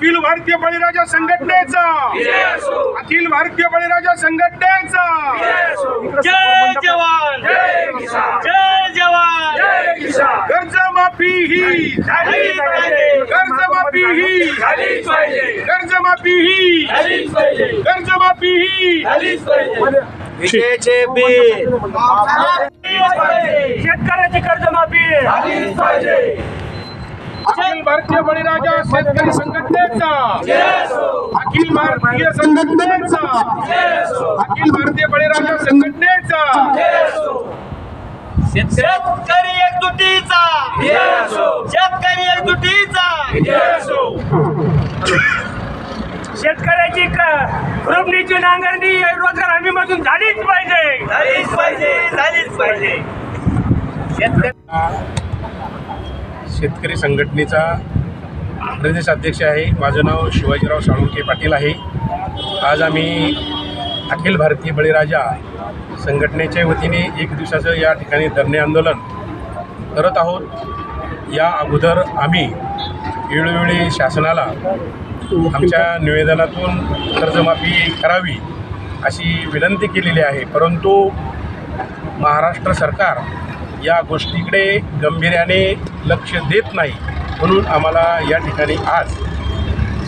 अखिल भारतीय बळीराजा संघटनेचा. विजय असो अखिल भारतीय बळीराजा संघटनेचा. विजय असो जय जवान. जय किसान जय जवान जय किसान कर्जमाफी ही. कर्जमाफी ही. कर्जमाफी ही. कर्जमाफी ही शेतकऱ्याची कर्जमाफी अखिल भारतीय बळीराजा शेतकरी संघटनेचा. जय असो अखिल भारतीय संघटनेचा. जय असो अखिल भारतीय बळीराजा संघटनेचा. जय असो शेतकरी एकजुटीचा. शेतकरी एकजुटीचा. शेतकऱ्याची रोपणीची नांगरणी रोजगार हमी मधून झालीच पाहिजे. झालीच पाहिजे झालीच पाहिजे. शेतकरी शेतकरी संघटनेचा प्रदेश अध्यक्ष आहे. माझं नाव शिवाजीराव साळुंके पाटील आहे. आज आम्ही अखिल भारतीय बळीराजा संघटनेच्या वतीने एक दिवसाचं या ठिकाणी धरणे आंदोलन करत आहोत. या अगोदर आम्ही वेळोवेळी शासनाला आमच्या निवेदनातून कर्जमाफी करावी अशी विनंती केलेली आहे. परंतु महाराष्ट्र सरकार या गोष्टीकडे गंभीर्याने लक्ष देत नाही म्हणून आम्हाला या ठिकाणी आज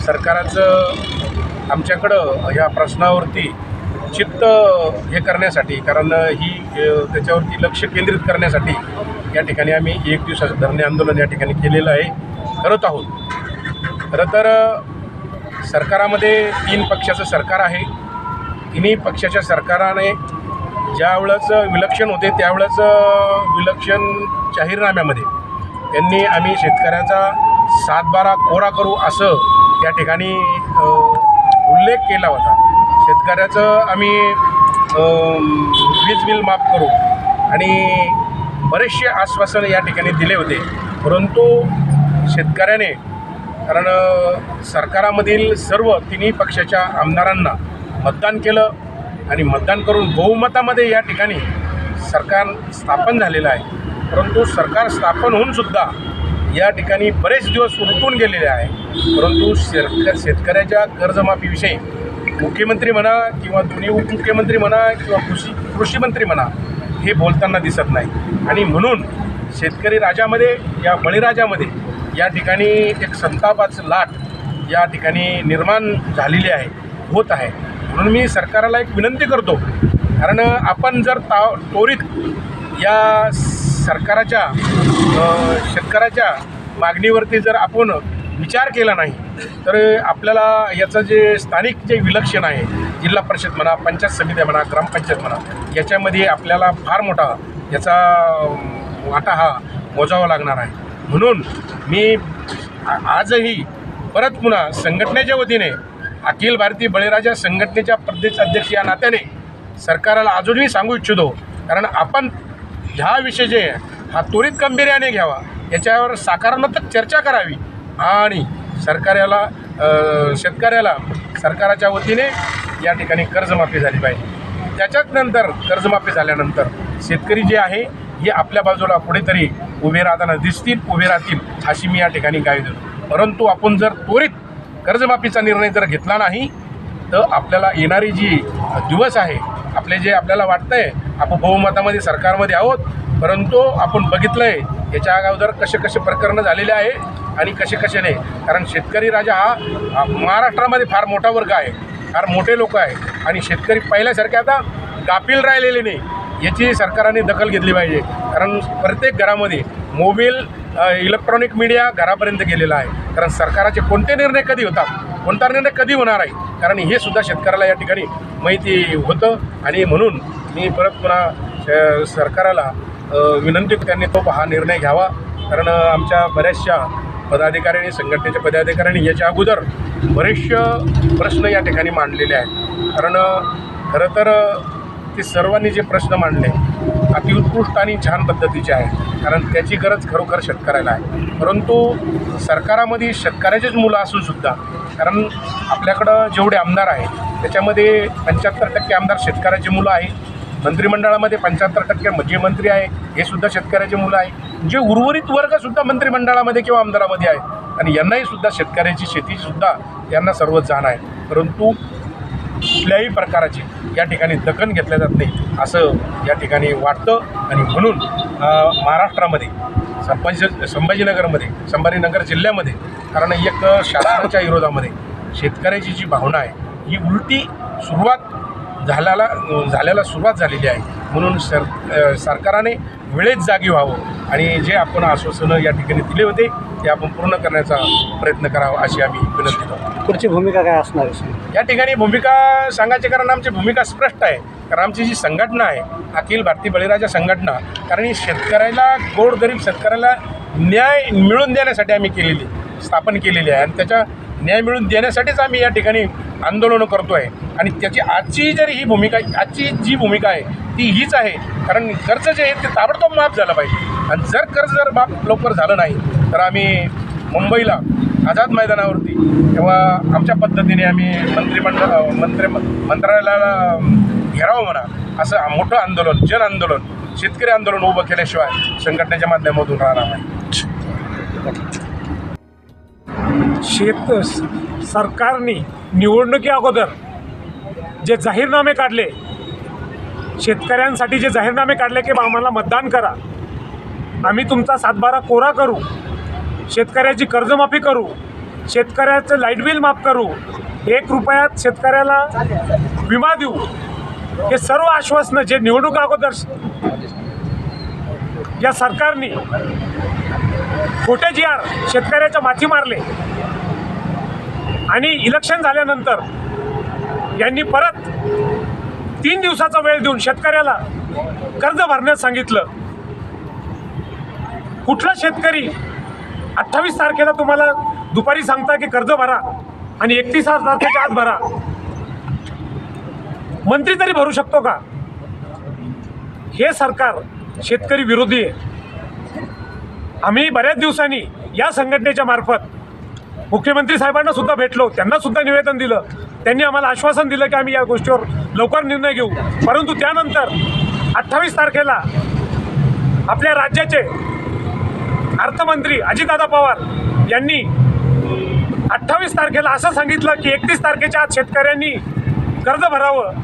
सरकाराचं आमच्याकडं ह्या प्रश्नावरती चित्त हे करण्यासाठी कारण ही त्याच्यावरती लक्ष केंद्रित करण्यासाठी या ठिकाणी आम्ही एक दिवसाचं धरणे आंदोलन या ठिकाणी केलेलं आहे करत आहोत. खरं तर सरकारामध्ये तीन पक्षाचं सरकार आहे. तिन्ही पक्षाच्या सरकाराने ज्यावेळेस विलक्षण होते त्यावेळेस विलक्षण जाहीरनाम्यामध्ये त्यांनी आम्ही शेतकऱ्याचा सातबारा कोरा करू असं त्या ठिकाणी उल्लेख केला होता. शेतकऱ्याचं आम्ही वीज बिल माफ करू आणि बरेचसे आश्वासन या ठिकाणी दिले होते. परंतु शेतकऱ्याने कारण सरकारामधील सर्व तिन्ही पक्षाच्या आमदारांना मतदान केलं. आणि मतदान करून बहुमतामध्ये या ठिकाणी सरकार स्थापन झालेलं आहे. परंतु सरकार स्थापन होऊनसुद्धा या ठिकाणी बरेच दिवस उलटून गेलेले आहे. परंतु शेतक शेतकऱ्याच्या कर्जमाफीविषयी मुख्यमंत्री म्हणा किंवा दोन्ही उपमुख्यमंत्री म्हणा किंवा कृषी कृषीमंत्री म्हणा हे बोलताना दिसत नाही. आणि म्हणून शेतकरी राजामध्ये या बळीराजामध्ये या ठिकाणी एक संतापाचं लाट या ठिकाणी निर्माण झालेली आहे होत आहे. म्हणून मी सरकाराला एक विनंती करतो. कारण आपण जर ता त्वरित या सरकाराच्या शेतकऱ्याच्या मागणीवरती जर आपण विचार केला नाही तर आपल्याला याचं जे स्थानिक जे विलक्षण आहे जिल्हा परिषद म्हणा पंचायत समित्या म्हणा ग्रामपंचायत म्हणा याच्यामध्ये आपल्याला फार मोठा याचा वाटा हा मोजावा लागणार आहे. म्हणून मी आजही परत पुन्हा संघटनेच्या वतीने अखिल भारतीय बळीराजा संघटनेच्या प्रदेश अध्यक्ष या नात्याने सरकाराला अजूनही सांगू इच्छितो कारण आपण ह्या विषय जे हा त्वरित गंभीर्याने घ्यावा. याच्यावर सकारात्मक चर्चा करावी आणि सरकाराला शेतकऱ्याला सरकाराच्या वतीने या ठिकाणी कर्जमाफी झाली पाहिजे. त्याच्याच नंतर कर्जमाफी झाल्यानंतर शेतकरी जे आहे हे आपल्या बाजूला कुठेतरी उभे राहताना दिसतील उभे राहतील अशी मी या ठिकाणी गाय देतो. परंतु आपण जर त्वरित कर्जमाफीचा निर्णय जर घेतला नाही तर आपल्याला येणारी जी दिवस आहे आपले जे आपल्याला वाटतं आहे आपण बहुमतामध्ये सरकारमध्ये आहोत परंतु आपण बघितलं आहे याच्या अगोदर कसे कसे प्रकरणं झालेले आहे आणि कसे कसे नाही. कारण शेतकरी राजा हा महाराष्ट्रामध्ये फार मोठा वर्ग आहे फार मोठे लोक आहे. आणि शेतकरी पहिल्यासारखे आता गाफील राहिलेले नाही. याची सरकारने दखल घेतली पाहिजे. कारण प्रत्येक घरामध्ये मोबाईल इलेक्ट्रॉनिक मीडिया घरापर्यंत गेलेला आहे. कारण सरकाराचे कोणते निर्णय कधी होतात कोणता निर्णय कधी होणार आहे कारण हे सुद्धा शेतकऱ्याला या ठिकाणी माहिती होतं. आणि म्हणून मी परत पुन्हा सरकाराला विनंती त्यांनी तो हा निर्णय घ्यावा. कारण आमच्या बऱ्याचशा पदाधिकाऱ्यांनी संघटनेच्या पदाधिकाऱ्यांनी याच्या अगोदर बरेचसे प्रश्न या ठिकाणी मांडलेले आहेत. कारण खरं तर ते सर्वांनी जे प्रश्न मांडले अतिउत्कृष्ट आणि छान पद्धतीचे आहे कारण त्याची गरज खरोखर शेतकऱ्याला आहे. परंतु सरकारामध्ये शेतकऱ्याचेच मुलं असूनसुद्धा कारण आपल्याकडं जेवढे आमदार आहेत त्याच्यामध्ये पंच्याहत्तर टक्के आमदार शेतकऱ्याची मुलं आहेत. मंत्रिमंडळामध्ये पंच्याहत्तर टक्के जे मंत्री आहे हे सुद्धा शेतकऱ्याचे मुलं आहे जे उर्वरित वर्गसुद्धा मंत्रिमंडळामध्ये किंवा आमदारामध्ये आहे आणि यांनाही सुद्धा शेतकऱ्याची शेतीसुद्धा यांना सर्व जाण आहे परंतु कुठल्याही प्रकाराची या ठिकाणी दखल घेतल्या जात नाही असं या ठिकाणी वाटतं. आणि म्हणून महाराष्ट्रामध्ये संभाजी संभाजीनगरमध्ये संभाजीनगर जिल्ह्यामध्ये कारण एक शासनाच्या विरोधामध्ये शेतकऱ्याची जी भावना आहे ही उलटी सुरुवात झाल्याला झाल्याला सुरुवात झालेली आहे. म्हणून सर सरकाराने सरकारने वेळेत जागी व्हावं. आणि जे आपण आश्वासनं या ठिकाणी दिले होते ते आपण पूर्ण करण्याचा प्रयत्न करावा अशी आम्ही विनंती करतो. पुढची भूमिका काय असणार? या ठिकाणी भूमिका सांगायचे कारण आमची भूमिका स्पष्ट आहे. कारण आमची जी संघटना आहे अखिल भारतीय बळीराजा संघटना कारण ही शेतकऱ्याला गोरगरीब शेतकऱ्याला न्याय मिळवून देण्यासाठी आम्ही केलेली स्थापन केलेली आहे. आणि त्याच्या न्याय मिळवून देण्यासाठीच आम्ही या ठिकाणी आंदोलनं करतो आहे आणि त्याची आजची जर ही भूमिका आजची जी भूमिका आहे ती हीच आहे. कारण कर्ज जे आहे ते ताबडतोब माफ झालं पाहिजे. आणि जर कर्ज जर माफ लवकर झालं नाही तर आम्ही मुंबईला आझाद मैदानावरती तेव्हा आमच्या पद्धतीने आम्ही मंत्रिमंडळ मंत्री मंत्रालयाला घेरावं म्हणा असं मोठं आंदोलन जन आंदोलन शेतकरी आंदोलन उभं केल्याशिवाय संघटनेच्या माध्यमातून राहणार नाही. शेत सरकारने निवडणुकी अगोदर जे जाहीरनामे काढले शेतकऱ्यांसाठी जे जाहीरनामे काढले की बा आम्हाला मतदान करा. आम्ही तुमचा सातबारा कोरा करू. शेतकऱ्याची कर्जमाफी करू. शेतकऱ्याचं लाइट बिल माफ करू. एक रुपयात शेतकऱ्याला विमा देऊ. हे सर्व आश्वासनं जे निवडणूक अगोदर या सरकारने खोटे जी आर शेतकऱ्याच्या माथी मारले आणि इलेक्शन झाल्यानंतर यांनी परत तीन दिवसाचा वेळ देऊन शेतकऱ्याला कर्ज भरण्यास सांगितलं. कुठला शेतकरी अठ्ठावीस तारखेला तुम्हाला दुपारी सांगता की कर्ज भरा आणि एकतीस तारखेच्या आत भरा. मंत्री तरी भरू शकतो का? हे सरकार शेतकरी विरोधी आहे. आम्ही बऱ्याच दिवसांनी या संघटनेच्या मार्फत मुख्यमंत्री साहेबांना सुद्धा भेटलो त्यांना सुद्धा निवेदन दिलं. त्यांनी आम्हाला आश्वासन दिलं की आम्ही या गोष्टीवर लवकर निर्णय घेऊ. परंतु त्यानंतर अठ्ठावीस तारखेला आपल्या राज्याचे अर्थमंत्री अजितदादा पवार यांनी अठ्ठावीस तारखेला असं सांगितलं की एकतीस तारखेच्या आत शेतकऱ्यांनी कर्ज भरावं.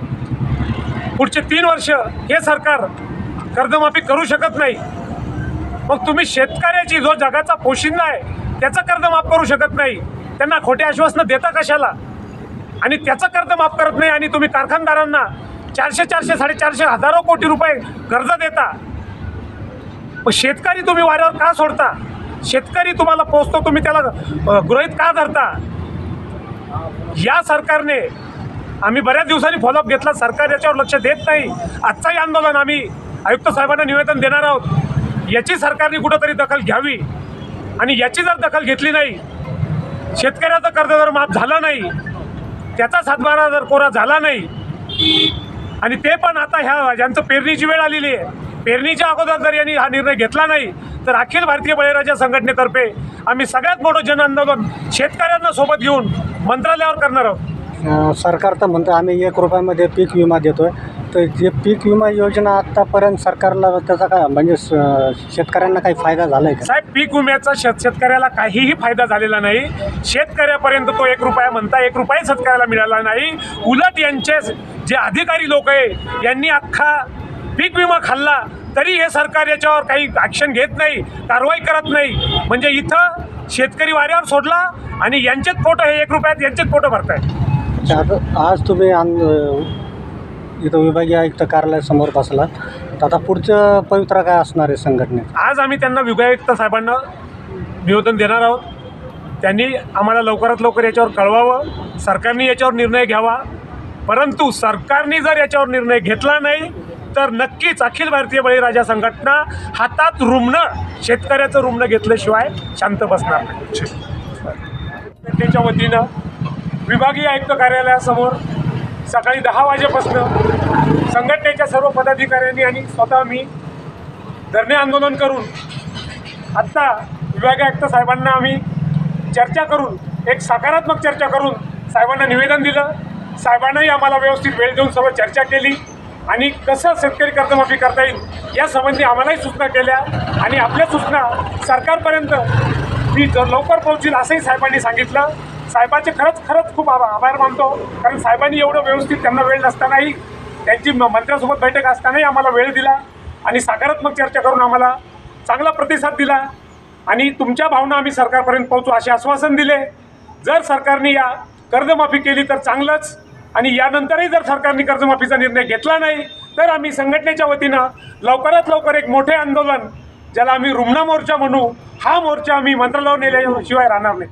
पुढचे तीन वर्ष हे सरकार कर्जमाफी करू शकत नाही. मग तुम्ही शेतकऱ्याची जो जगाचा पोशिंदा आहे त्याचं कर्ज माफ करू शकत नाही. त्यांना खोटे आश्वासनं देता कशाला? आणि त्याचं कर्ज माफ करत नाही आणि तुम्ही कारखानदारांना चारशे चारशे साडेचारशे हजारो कोटी रुपये कर्ज देता. मग शेतकरी तुम्ही वाऱ्यावर का सोडता? शेतकरी तुम्हाला पोचतो तुम्ही त्याला गृहित गृहीत का धरता? या सरकारने आम्ही बऱ्याच दिवसांनी फॉलोअप घेतला सरकार याच्यावर लक्ष देत नाही. आजचाही आंदोलन आम्ही आयुक्त साहेबांना निवेदन देणार आहोत. याची सरकारने कुठंतरी दखल घ्यावी. आणि याची जर दखल घेतली नाही शेतकऱ्याचं कर्ज जर माफ झालं नाही त्याचा सातबारा जर कोरा झाला नाही आणि ते पण आता ह्या ज्यांचं पेरणीची वेळ आलेली आहे पेरणीच्या अगोदर जर यांनी हा निर्णय घेतला नाही तर अखिल भारतीय बळीराजा संघटनेतर्फे आम्ही सगळ्यात मोठं जनआंदोलन शेतकऱ्यांना सोबत घेऊन मंत्रालयावर करणार आहोत. सरकार तर म्हणतं आम्ही एक रुपयामध्ये पीक विमा देतोय तर जे पीक विमा योजना आत्तापर्यंत सरकारला त्याचा काय म्हणजे स- शेतकऱ्यांना काही फायदा झाला आहे का? साहेब पीक विम्याचा शेत शेतकऱ्याला काहीही फायदा झालेला नाही. शेतकऱ्यापर्यंत तो एक रुपया म्हणता एक रुपया शेतकऱ्याला मिळाला नाही. उलट यांचे जे अधिकारी लोक आहे यांनी अख्खा पीक विमा खाल्ला तरी हे सरकार याच्यावर काही ॲक्शन घेत नाही कारवाई करत नाही. म्हणजे इथं शेतकरी वाऱ्यावर सोडला आणि यांचेच फोटो हे एक रुपयात यांचेच फोटो भरतायत. तर आज तुम्ही इथं विभागीय आयुक्त कार्यालयासमोर बसला. तर आता पुढचं पवित्रा काय असणार आहे संघटनेत आज आम्ही त्यांना विभागयुक्त साहेबांना निवेदन देणार आहोत. त्यांनी आम्हाला लवकरात लवकर याच्यावर कळवावं. सरकारने याच्यावर निर्णय घ्यावा. परंतु सरकारने जर याच्यावर निर्णय घेतला नाही तर नक्कीच अखिल भारतीय बळीराजा संघटना हातात रुग्ण शेतकऱ्याचं रुग्ण घेतल्याशिवाय शांत बसणार नाही. संघटनेच्या वतीनं विभागीय आयुक्त कार्यालयासमोर सकाळी दहा वाजेपासनं संघटनेच्या सर्व पदाधिकाऱ्यांनी आणि स्वतः मी धरणे आंदोलन करून आत्ता विभागीय आयुक्त साहेबांना आम्ही चर्चा करून एक सकारात्मक चर्चा करून साहेबांना निवेदन दिलं. साहेबांनाही आम्हाला व्यवस्थित वेळ देऊन सर्व चर्चा केली आणि कसं शेतकरी कर्जमाफी करता येईल या संबंधी आम्हालाही सूचना केल्या आणि आपल्या सूचना सरकारपर्यंत मी जर लवकर पोहोचील असंही साहेबांनी सांगितलं. साहेबाचे खरंच खरंच खूप आभा आभार मानतो. कारण साहेबांनी एवढं व्यवस्थित त्यांना वेळ नसतानाही त्यांची म- मंत्र्यांसोबत बैठक असतानाही आम्हाला वेळ दिला आणि सकारात्मक चर्चा करून आम्हाला चांगला प्रतिसाद दिला. आणि तुमच्या भावना आम्ही सरकारपर्यंत पोहोचू असे आश्वासन दिले. जर सरकारने या कर्जमाफी केली तर चांगलंच. आणि यानंतरही जर सरकारने कर्जमाफीचा निर्णय घेतला नाही तर आम्ही संघटनेच्या वतीनं लवकरात लवकर एक मोठे आंदोलन ज्याला आम्ही रुग्णा मोर्चा म्हणू हा मोर्चा आम्ही मंत्रालयावर नेल्याशिवाय राहणार नाही.